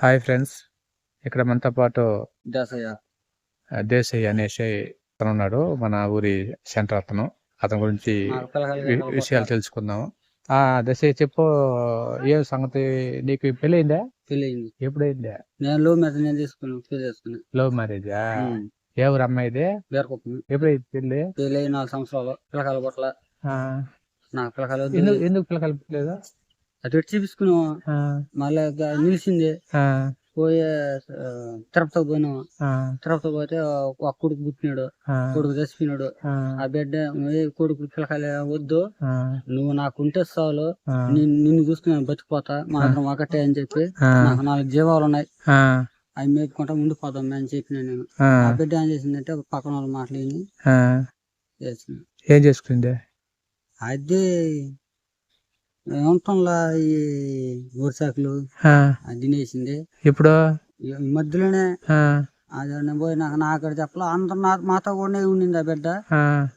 Hi friends. ఇక్కడ మనతో పాటు దశయ్య ఆ, దేశాయ్ అనేసి అతను ఉన్నాడు మన ఊరి సెంటర్ అతను. అతని గురించి పిల్లకాయలు విషయాలు. తెలుసుకుందాము. ఆ దేశాయ్ చెప్పు ఏం సంగతి నీకు పెళ్ళయిందా? పెళ్ళయింది. ఎప్పుడైందా నేను లో మీద నేను తీసుకున్నాను లవ్ మ్యారేజా? ఊరు అమ్మాయిది? బేరకుప్పం ఎప్పుడైంది పెళ్ళి? పెళ్ళి నాలుగు సంవత్సరాలు. పిల్లకాయలు పుట్ల నాకు పిల్లకాయలు. ఎందుకు ఎందుకు పిల్ల కలపట్లేదు అటు ఇటు చూపించుకున్నాం. ఆ, మళ్ళీ నిలిచింది. పోయి తిరుపతికి పోయినాం. తిరుపతి పోతే ఒక కొడుకు పుట్టినాడు. కొడుకు చచ్చిపోయినాడు. ఆ, బిడ్డ "ఏ కొడుకు పిల్లకాయలు వద్దు. నువ్వు నాకు ఉంటే చాలు. నిన్ను చూసుకుని నేను బతికిపోతా. మా ఇద్దరం ఒకటే అని చెప్పి నాకు నాలుగు జీవాలు ఉన్నాయి. అవి మేపుకుంటా ఉండిపోతాం అని చెప్పిన నేను. ఆ, బిడ్డ ఏం చేసిందంటే పక్కన వాళ్ళ మాటలు విని ఆ. చేసింది. ఏం చేసుకుందే? అదే ఏమంటాంలా ఈ అది తినేసింది. ఇప్పుడు ఈ మధ్యలోనే అది పోయి నాకు నాకు చెప్పలా. అందరు నా మాతో కూడా ఉండింది ఆ. బిడ్డ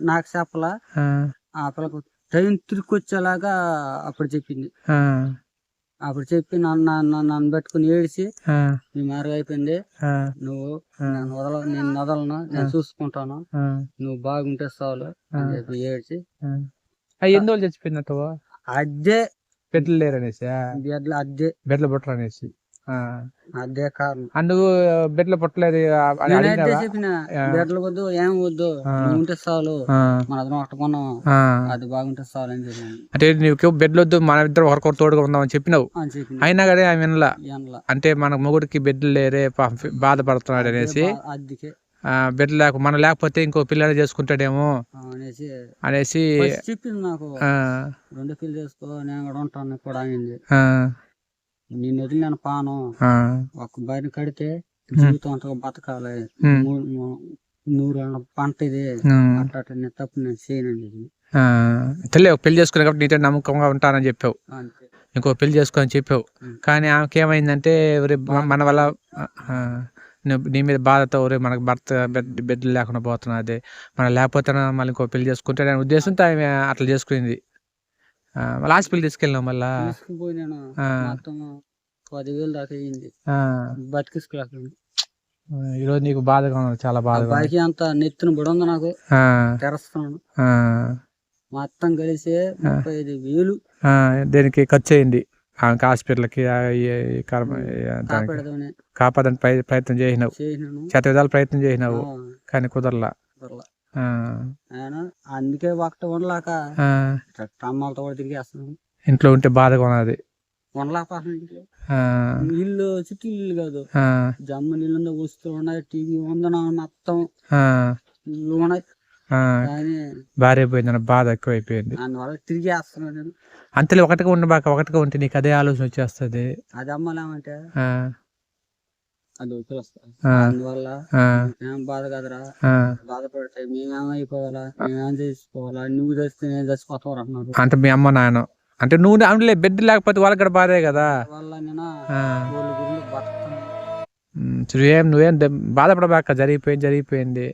నాకు చెప్పలా. ఆ, పిల్లకు టైం తిరిగి వచ్చేలాగా అప్పుడు చెప్పింది. అప్పుడు చెప్పి నన్ను నన్ను పెట్టుకుని ఏడిసి ఆ, నీ అయిపోయింది. నువ్వు. నేను వదల నేను వదలను నేను చూసుకుంటాను. నువ్వు బాగుంటే చాలు అని చెప్పి ఏడ్చి రోజులు చచ్చిపోయినట్టు అదే బెడ్లు లేరు అనేసి బిడ్డలు అదే. బెడ్ల పుట్టలు అనేసి ఆ. అదే కారణం. నువ్వు బెడ్ల పుట్టలేదు చెప్పిన వద్దు ఏం వద్దు ఉంటే చాలు. మన అదనం ఒకటి కొన్నాం ఆ. అది బాగుంటే చాలు అని చెప్పాను అంటే నీకు బెడ్లు వద్దు మన ఇద్దరు ఒకరికొకరు తోడుగా ఉందామని చెప్పినావు. అని చెప్పిన. అయినా కానీ ఆమె వినలా. అంటే మన మొగుడికి బెడ్లు లేరే బాధపడుతున్నాడు అనేసి. అద్దెకే ఆ, బెడ్ లేక మనం లేకపోతే ఇంకో పిల్లని చేసుకుంటాడేమో అనేసి అనేసి చెప్పింది నాకు. రెండు పిల్లలు చేసుకో నేను కూడా ఉంటాను కూడా అయింది. నేను వదిలి నేను పాను. ఒక బయట కడితే జీవితం అంతగా బతకాలి. నూరు పంట ఇది. అట్లా నేను తప్పు నేను చేయనండి ఇది. ఆ, తెలే పెళ్ళి చేసుకున్నా కాబట్టి నీతో నమ్మకంగా ఉంటానని చెప్పావు. ఇంకో పెళ్ళి చేసుకోని చెప్పావు. కానీ ఆమెకి ఏమైందంటే ఒరే మ- మన వల్ల నీ- మీద బాధతో ఒరే మనకు భర్త బెడ్ బెడ్ లేకుండా పోతున్నది. మనం లేకపోతే మళ్ళీ ఇంకో పెళ్ళి చేసుకుంటే అనే ఉద్దేశంతో ఆమె అట్లా చేసుకుంది. ఆ, మళ్ళీ హాస్పిటల్ తీసుకెళ్ళినావు మళ్ళా? పదివేలు దాకా అయ్యింది ఆ, బతికిసుకులేక ఈరోజు నీకు బాధగా ఉంది చాలా బాధగా. బాకీ అంతా నెత్తిన బుడ ఉంది నాకు. తెరస్తున్నాను. ఆ, మొత్తం కలిసి ముప్పై ఐదు వేలు. ఆ, దీనికి ఖర్చు అయింది. ఆమెకి హాస్పిటల్కి ప్రయ- ప్రయత్నం చేసినావు. చేత విధాలు ప్రయత్నం చేసినావు. కానీ కుదరలా. అందుకే ఒకటి ఉండలేక అమ్మాలతో కూడా తిరిగేస్తున్నాను ఇంట్లో ఉంటే బాధగా ఉన్నది. ఇల్లు చుట్టూ ఇల్లు కాదు. జమ్మ నీళ్ళు వస్తువులు ఉన్నాయి. టీవీ ఉందన మొత్తం. ఉన్నాయి భార్య పోయిందన్న బాధ ఎక్కువైపోయింది. అందువల్ల తిరిగేస్తున్నాను నేను. అంతలో ఒకటిగా ఉండబాక ఒకటిగా ఉంటే నీకు అదే ఆలోచన వచ్చేస్తుంది. అది అమ్మాలేమంటే? అది అందువల్ల ఏం బాధ కదరా. బాధపడితే మేమేమైపోవాలా మేమేం చేసుకోవాలా నువ్వు చస్తే నేను చచ్చిపోతావు అంటున్నారు అంటే మీ అమ్మ నాయన అంటే నువ్వు అందులో బెడ్ లేకపోతే వాళ్ళకి కూడా బాధే కదా. నేను. వాళ్ళ ఉమ్, నువ్వేం బాధపడబాక జరిగిపోయింది జరిగిపోయింది.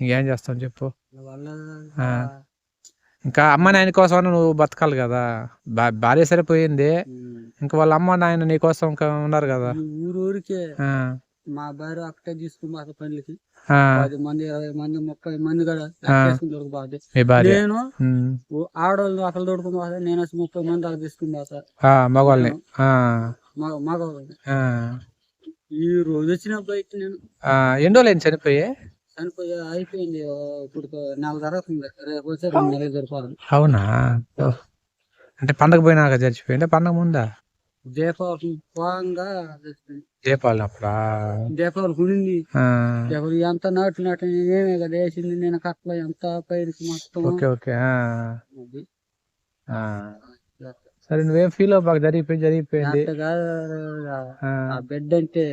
ఇంకేం చేస్తాం చెప్పు. ఇంకా అమ్మ నాయన కోసం నువ్వు బతకాలి కదా. భార్య సరిపోయింది. ఇంకా వాళ్ళ అమ్మ నాయన నీ కోసం ఉన్నారు కదా. ఈ ఊరు ఊరికే ఆ, మా భార్య ఒకటే తీసుకుని పనులకి. పది మంది ఇరవై మంది ముప్పై మంది కూడా నేను ఓ ఆడవాళ్ళు అక్కడ దొడుకుని పోతే నేను వచ్చి ముప్పై మంది దాకా తీసుకుని పోతా. మగవాళ్ళని. మగవాళ్ళని. ఈ రోజు వచ్చిన బయట నేను. ఆ, ఎన్ని రోజులు చనిపోయి? చనిపోయి అయిపోయింది ఇప్పుడు నెల జరుగుతుంది రేపు వచ్చే రెండు నెలలు సరిపోదు. అవునా. అంటే పండగ పోయినాక చచ్చిపోయిందా? పండగ ముందా? దీపావళి పోగా. దీపావళి అప్పుడా? దీపావళి కుడింది ఆ, ఎవరు ఎంత నాటు నాటు నేనే కదా వేసింది నేను కట్ల ఎంత పైరుకి మొత్తం ఓకే ఓకే. సరే నువ్వేం ఫీల్ అవ్వబాక జరిగిపోయింది జరిగిపోయింది ఆ, బెడ్ అంటే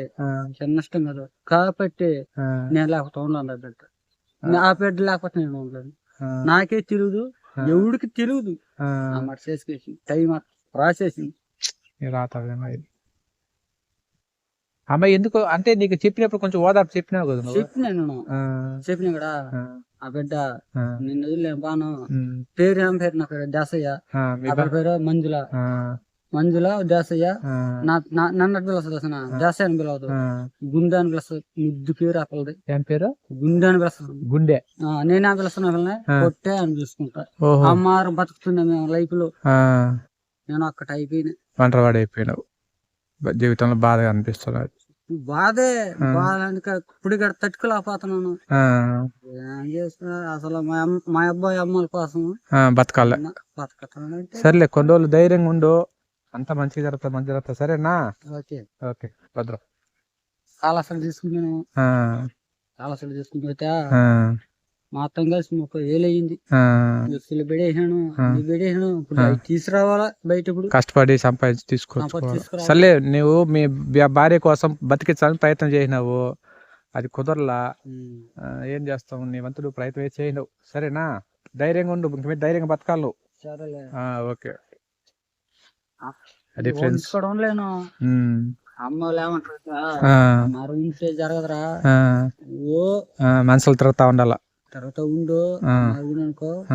చిన్న ఇష్టం కదా. కాబట్టి నేను లేకపోతే ఉండను ఆ బెడ్ ఆ. బెడ్ లేకపోతే నేను ఉండలేను ఆ, నాకే తెలియదు. ఎవడికి తెలియదు మాట చేసుకేసి టైం రాసేసి ఈ రాత అదేమో ఇది. అమ్మాయి ఎందుకు అంటే నీకు చెప్పినప్పుడు కొంచెం ఓదార్పు చెప్పినావు కదా చెప్పిన చెప్పిన కూడా ఆ, బిడ్డ నిన్ను వదిలేను బాను పేరు ఏం పేరు నా పేరు? దాసయ్య. అక్కడ పేరు మంజుల. మంజుల దాసయ్య. నా నన్ను పిలుస్తుంది అసలు దాసయ్య అని పిలవదు. గుండె అని పిలుస్తుంది ముద్దు పేరు అక్కలది ఏం పేరు? గుండె అని పిలుస్తాను గుండె. నేనే పిలుస్తున్నా పిల్లని. కొట్టే అని చూసుకుంటా. అమ్మారు బతుకుతున్నా మేము లైఫ్లో నేను అక్కడ అయిపోయినా. ఒంటరివాడు అయిపోయినావు. జీవితంలో బాధగా అనిపిస్తున్నది బాధే. బాధ ఇప్పుడు ఇక్కడ తట్టుకోలేకపోతున్నాను. ఏం చేస్తున్నా? అసలు మా అబ్బాయి అమ్మల కోసం బతకాల. బతకతానంటే సర్లే కొన్ని రోజులు ధైర్యంగా ఉండు. అంత మంచిగా జరుగుతుంది మంచి జరుగుతుంది సరేనా? ఓకే. ఓకే భద్రం. కాలసలు తీసుకున్నాను కాలసలు తీసుకుని పోతే ఆ, మా అత్తం కలిసి ముప్పై వేలు అయ్యింది ఆ. మిక్సీలు పెడేసాను పెడేసాను ఇప్పుడు. అవి తీసుకురావాలా బయట ఇప్పుడు? కష్టపడి సంపాదించి తీసుకురావాలి. సర్లే నువ్వు మీ భార్య కోసం బతికించాలని ప్రయత్నం చేసినావు. అది కుదరలా. ఏం చేస్తావు? నీ వంతుడు ప్రయత్నం చేయను సరేనా? ధైర్యంగా ఉండు ఇంక మీద ధైర్యంగా బతకాలి ఓకే. అది ఫ్రెండ్స్ ఇక్కడ ఉండలేను. అమ్మ వాళ్ళు ఏమంటారు? మరో ఇంట్లో జరగదురా. ఓ. మనుషులు తిరుగుతా ఉండాల? తర్వాత ఉండు. అనుకో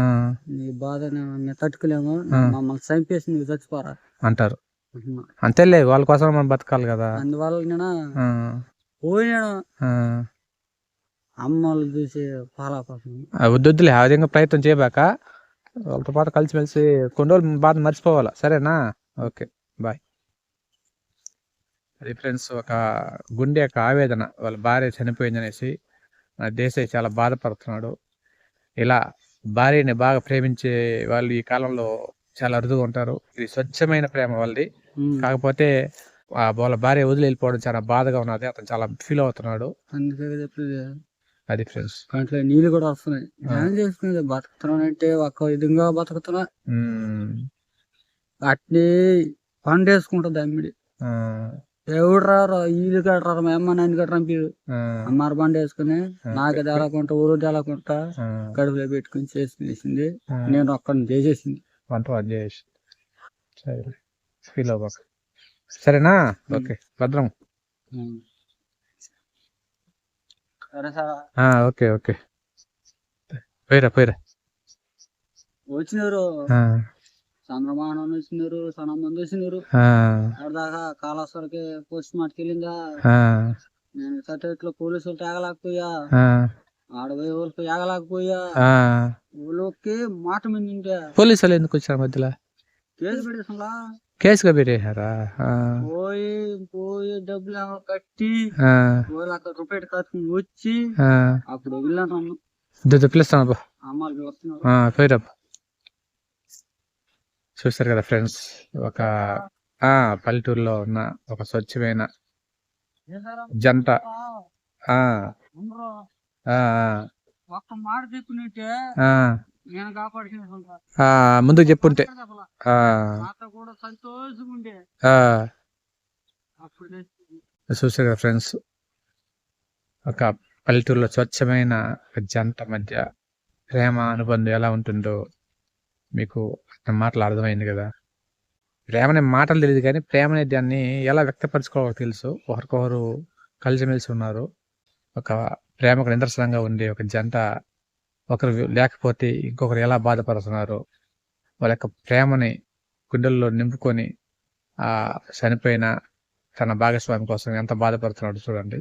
నీ బాధ మేము తట్టుకోలేము. మమ్మల్ని చంపేసి నువ్వు చచ్చిపోరా. అంటారు. అంతేలే వాళ్ళ కోసం మనం బతకాలి కదా. అందువల్ల నేను? పోయినాను. ఆ. అమ్మ వాళ్ళు చూసి పాలా కోసం ఆ, విధంగా ప్రయత్నం చేయబాక వాళ్ళతో పాటు కలిసిమెలిసి కొన్ని రోజులు బాధ మర్చిపోవాలా. సరేనా? Okay bye. అది ఫ్రెండ్స్ ఒక గుండె యొక్క ఆవేదన వాళ్ళ భార్య చనిపోయింది అనేసి మన దేశం చాలా బాధపడుతున్నాడు. ఇలా భార్యని బాగా ప్రేమించే వాళ్ళు ఈ కాలంలో చాలా అరుదుగా ఉంటారు. ఇది స్వచ్ఛమైన ప్రేమ వాళ్ళది. కాకపోతే ఆ వాళ్ళ భార్య వదిలి వెళ్ళిపోవడం చాలా బాధగా ఉన్నది. అతను చాలా ఫీల్ అవుతున్నాడు. అందుకే కదా చెప్పేది అది ఫ్రెండ్స్. కంట్లో నీళ్ళు కూడా వస్తున్నాయి. ఏం చేసుకునేది బతుకుతున్నానంటే ఒక విధంగా బతుకుతున్నా. అట్నే పండేసుకుంటుంది అమ్మిడి. ఎవడు రారు? వీళ్ళు కట్టరారు మా అమ్మ నాన్న కట్టరా అమ్మారు బండి వేసుకుని నాకు తేలకుంటా ఊరు తేలకుంటా కడుపులో పెట్టుకుని చేసింది నేను ఒక్కడిని చేసేసింది. వంట చేసి. ఫీల్ అవ్వక. సరేనా? ఓకే. భద్రం. సరే సార్. ఆ, ఓకే ఓకే. పోయిరా పోయిరా. వచ్చినారు. చంద్రమానం వచ్చినారు సనం మంది వచ్చినారు ఆ, దాకా కాళేశ్వరకి పోస్ట్ మార్ట్కి వెళ్ళిందా నేను సర్టిఫికెట్లో పోలీసులు తాగలేకపోయా. ఆడపోయే వాళ్ళకి తాగలేకపోయా. ఆ. ఊళ్ళోకి మాట మీద నిండా పోలీసు వాళ్ళు ఎందుకు వచ్చారు మధ్యలో? కేసు పెట్టేసంలా కేసుగా పెట్టేశారా? ఆ, పోయి పోయి డబ్బులు కట్టి పోయి అక్కడ రూపాయి కట్టుకుని వచ్చి. అప్పుడు వెళ్ళాను. దుద్దు పిలుస్తాను ఆ, పోయిరబ్బా. చూస్తారు కదా ఫ్రెండ్స్ ఒక ఆ పల్లెటూరులో ఉన్న ఒక స్వచ్ఛమైన జంట. ముందుకు చెప్పుంటే. చూసారు కదా ఫ్రెండ్స్ ఒక పల్లెటూరులో స్వచ్ఛమైన జంట మధ్య ప్రేమ అనుబంధం ఎలా ఉంటుందో. మీకు మాటలు అర్థమైంది కదా. ప్రేమ అనే మాటలు తెలియదు కానీ ప్రేమ అనే దాన్ని ఎలా వ్యక్తపరచుకోవాలో తెలుసు. ఒకరికొకరు కలిసిమెలిసి ఉన్నారు. ఒక ప్రేమకు నిదర్శనంగా ఉండే ఒక జంట ఒకరు లేకపోతే ఇంకొకరు ఎలా బాధపడుతున్నారు. వాళ్ళ యొక్క ప్రేమని గుండెల్లో నింపుకొని ఆ చనిపోయిన తన భాగస్వామి కోసం ఎంత బాధపడుతున్నాడు చూడండి.